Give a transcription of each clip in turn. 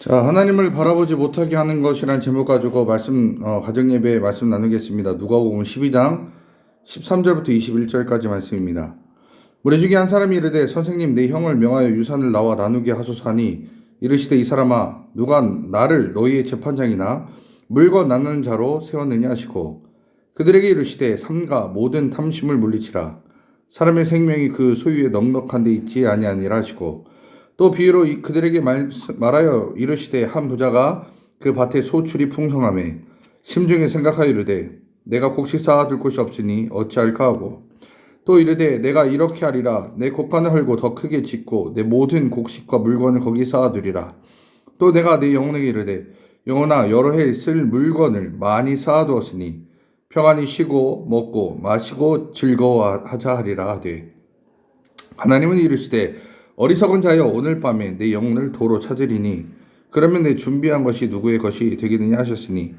자, 하나님을 바라보지 못하게 하는 것이란 제목 가지고 말씀 어, 가정 예배 말씀 나누겠습니다. 누가복음 12장 13절부터 21절까지 말씀입니다. 우리 중에 한 사람이 이르되 선생님 내 형을 명하여 유산을 나와 나누게 하소서하니 이르시되 이 사람아 누가 나를 너희의 재판장이나 물건 나누는 자로 세웠느냐 하시고 그들에게 이르시되 삼가 모든 탐심을 물리치라 사람의 생명이 그 소유에 넉넉한 데 있지 아니하니라 하시고 또 비유로 이- 그들에게 말, 말하여 이르시되 한 부자가 그 밭에 소출이 풍성함에 심중에 생각하여 이르되 내가 곡식 쌓아둘 곳이 없으니 어찌할까 하고 또 이르되 내가 이렇게 하리라. 내 곡간을 헐고 더 크게 짓고 내 모든 곡식과 물건을 거기 쌓아두리라. 또 내가 내 영혼에게 이르되 영혼아 여러 해 쓸 물건을 많이 쌓아두었으니 평안히 쉬고 먹고 마시고 즐거워하자 하리라 하되 하나님은 이르시되 어리석은 자여 오늘 밤에 내 영혼을 도로 찾으리니 그러면 내 준비한 것이 누구의 것이 되겠느냐 하셨으니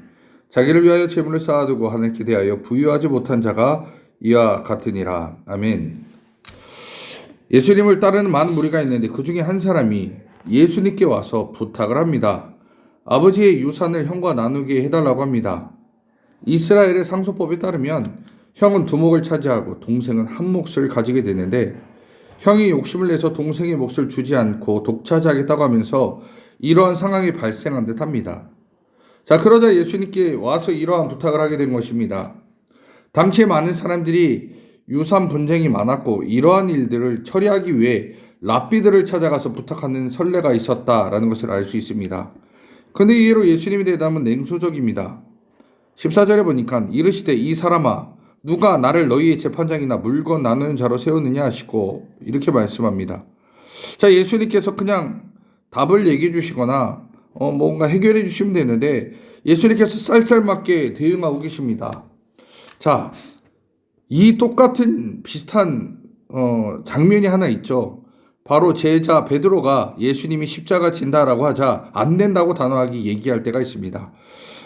자기를 위하여 재물을 쌓아두고 하늘께 대하여 부유하지 못한 자가 이와 같으니라 아멘. 예수님을 따르는 많은 무리가 있는데 그 중에 한 사람이 예수님께 와서 부탁을 합니다. 아버지의 유산을 형과 나누게 해달라고 합니다. 이스라엘의 상속법에 따르면 형은 두 몫을 차지하고 동생은 한 몫을 가지게 되는데 형이 욕심을 내서 동생의 몫을 주지 않고 독차지하겠다고 하면서 이러한 상황이 발생한 듯 합니다. 자, 그러자 예수님께 와서 이러한 부탁을 하게 된 것입니다. 당시에 많은 사람들이 유산 분쟁이 많았고 이러한 일들을 처리하기 위해 랍비들을 찾아가서 부탁하는 선례가 있었다라는 것을 알 수 있습니다. 근데 이해로 예수님의 대답은 냉소적입니다. 14절에 보니까 이르시되 이 사람아 누가 나를 너희의 재판장이나 물건 나누는 자로 세우느냐 하시고 이렇게 말씀합니다. 자 예수님께서 그냥 답을 얘기해 주시거나 어, 뭔가 해결해 주시면 되는데 예수님께서 쌀쌀맞게 대응하고 계십니다. 자, 이 똑같은 비슷한 어, 장면이 하나 있죠. 바로 제자 베드로가 예수님이 십자가 진다라고 하자 안 된다고 단호하게 얘기할 때가 있습니다.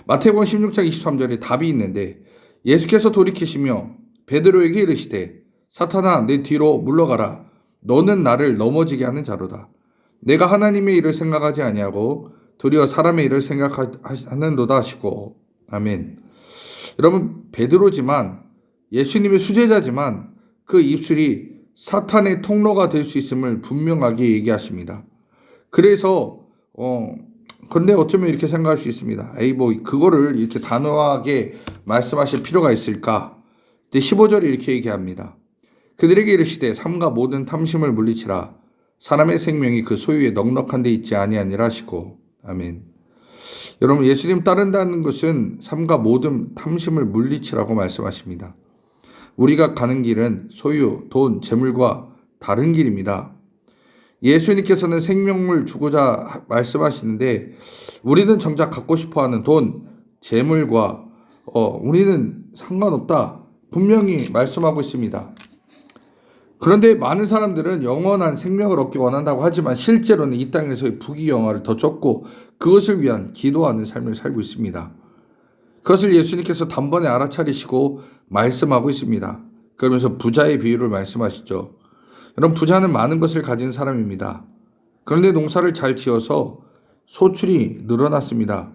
마태복음 16장 23절에 답이 있는데 예수께서 돌이키시며 베드로에게 이르시되 사탄아 내 뒤로 물러가라. 너는 나를 넘어지게 하는 자로다. 내가 하나님의 일을 생각하지 아니하고 도리어 사람의 일을 생각하는도다 하시고. 아멘. 여러분 베드로지만 예수님의 수제자지만 그 입술이 사탄의 통로가 될 수 있음을 분명하게 얘기하십니다. 그래서 어 근데 어쩌면 이렇게 생각할 수 있습니다. 에이 뭐 그거를 이렇게 단호하게 말씀하실 필요가 있을까? 근데 15절에 이렇게 얘기합니다. 그들에게 이르시되 삼가 모든 탐심을 물리치라 사람의 생명이 그 소유에 넉넉한 데 있지 아니하니라 하시고 아멘. 여러분 예수님 따른다는 것은 삼가 모든 탐심을 물리치라고 말씀하십니다. 우리가 가는 길은 소유, 돈, 재물과 다른 길입니다. 예수님께서는 생명을 주고자 말씀하시는데 우리는 정작 갖고 싶어 하는 돈, 재물과 어, 우리는 상관없다 분명히 말씀하고 있습니다. 그런데 많은 사람들은 영원한 생명을 얻기 원한다고 하지만 실제로는 이 땅에서의 부귀영화를 더 쫓고 그것을 위한 기도하는 삶을 살고 있습니다. 그것을 예수님께서 단번에 알아차리시고 말씀하고 있습니다. 그러면서 부자의 비유를 말씀하시죠. 여러분 부자는 많은 것을 가진 사람입니다. 그런데 농사를 잘 지어서 소출이 늘어났습니다.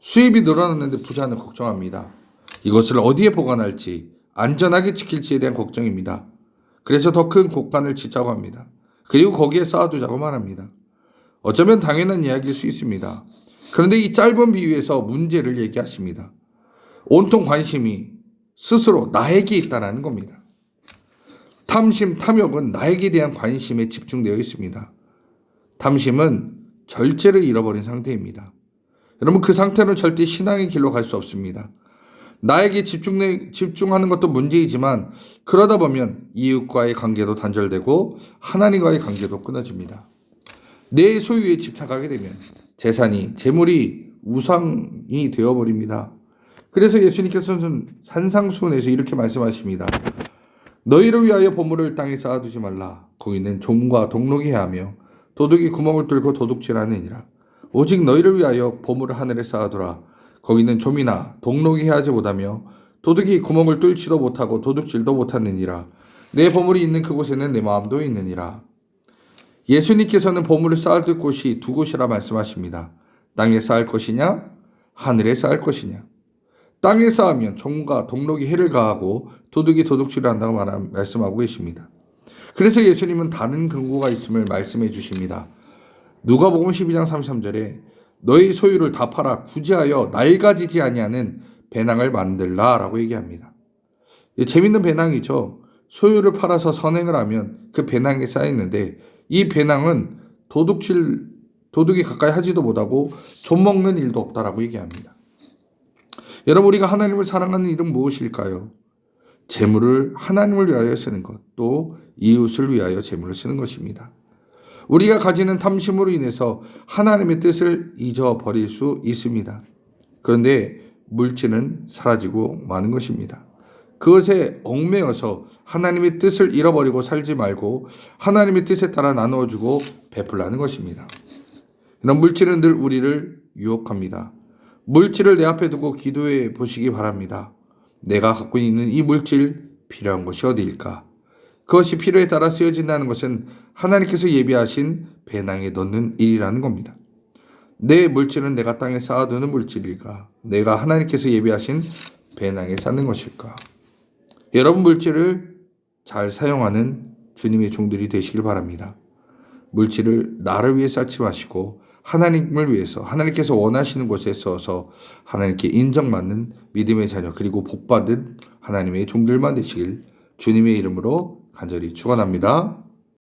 수입이 늘어났는데 부자는 걱정합니다. 이것을 어디에 보관할지 안전하게 지킬지에 대한 걱정입니다. 그래서 더 큰 곡간을 짓자고 합니다. 그리고 거기에 쌓아두자고 말합니다. 어쩌면 당연한 이야기일 수 있습니다. 그런데 이 짧은 비유에서 문제를 얘기하십니다. 온통 관심이 스스로 나에게 있다라는 겁니다. 탐심, 탐욕은 나에게 대한 관심에 집중되어 있습니다. 탐심은 절제를 잃어버린 상태입니다. 여러분 그 상태는 절대 신앙의 길로 갈 수 없습니다. 나에게 집중 집중하는 것도 문제이지만 그러다 보면 이웃과의 관계도 단절되고 하나님과의 관계도 끊어집니다. 내 소유에 집착하게 되면 재산이 재물이 우상이 되어버립니다. 그래서 예수님께서는 산상수훈에서 이렇게 말씀하십니다. 너희를 위하여 보물을 땅에 쌓아두지 말라. 거기는 좀과 동록이 해하며 도둑이 구멍을 뚫고 도둑질하느니라. 오직 너희를 위하여 보물을 하늘에 쌓아두라. 거기는 좀이나 동록이 해하지 못하며 도둑이 구멍을 뚫지도 못하고 도둑질도 못하느니라. 내 보물이 있는 그곳에는 내 마음도 있느니라. 예수님께서는 보물을 쌓아둘 곳이 두 곳이라 말씀하십니다. 땅에 쌓을 것이냐? 하늘에 쌓을 것이냐? 땅에 쌓으면 종과 동록이 해를 가하고 도둑이 도둑질을 한다고 말씀하고 계십니다. 그래서 예수님은 다른 근거가 있음을 말씀해 주십니다. 누가복음 12장 33절에 너희 소유를 다 팔아 구제하여 낡아지지 아니하는 배낭을 만들라라고 얘기합니다. 이 재밌는 배낭이죠. 소유를 팔아서 선행을 하면 그 배낭에 쌓여 있는데 이 배낭은 도둑질 도둑이 가까이 하지도 못하고 좀 먹는 일도 없다라고 얘기합니다. 여러분 우리가 하나님을 사랑하는 일은 무엇일까요? 재물을 하나님을 위하여 쓰는 것, 또 이웃을 위하여 재물을 쓰는 것입니다. 우리가 가지는 탐심으로 인해서 하나님의 뜻을 잊어버릴 수 있습니다. 그런데 물질은 사라지고 마는 것입니다. 그것에 얽매여서 하나님의 뜻을 잃어버리고 살지 말고 하나님의 뜻에 따라 나누어주고 베풀라는 것입니다. 이런 물질은 늘 우리를 유혹합니다. 물질을 내 앞에 두고 기도해 보시기 바랍니다. 내가 갖고 있는 이 물질 필요한 것이 어디일까? 그것이 필요에 따라 쓰여진다는 것은 하나님께서 예비하신 배낭에 넣는 일이라는 겁니다. 내 물질은 내가 땅에 쌓아두는 물질일까? 내가 하나님께서 예비하신 배낭에 쌓는 것일까? 여러분 물질을 잘 사용하는 주님의 종들이 되시길 바랍니다. 물질을 나를 위해 쌓지 마시고 하나님을 위해서 하나님께서 원하시는 곳에 써서 하나님께 인정받는 믿음의 자녀 그리고 복받은 하나님의 종들만 되시길 주님의 이름으로 간절히 축원합니다.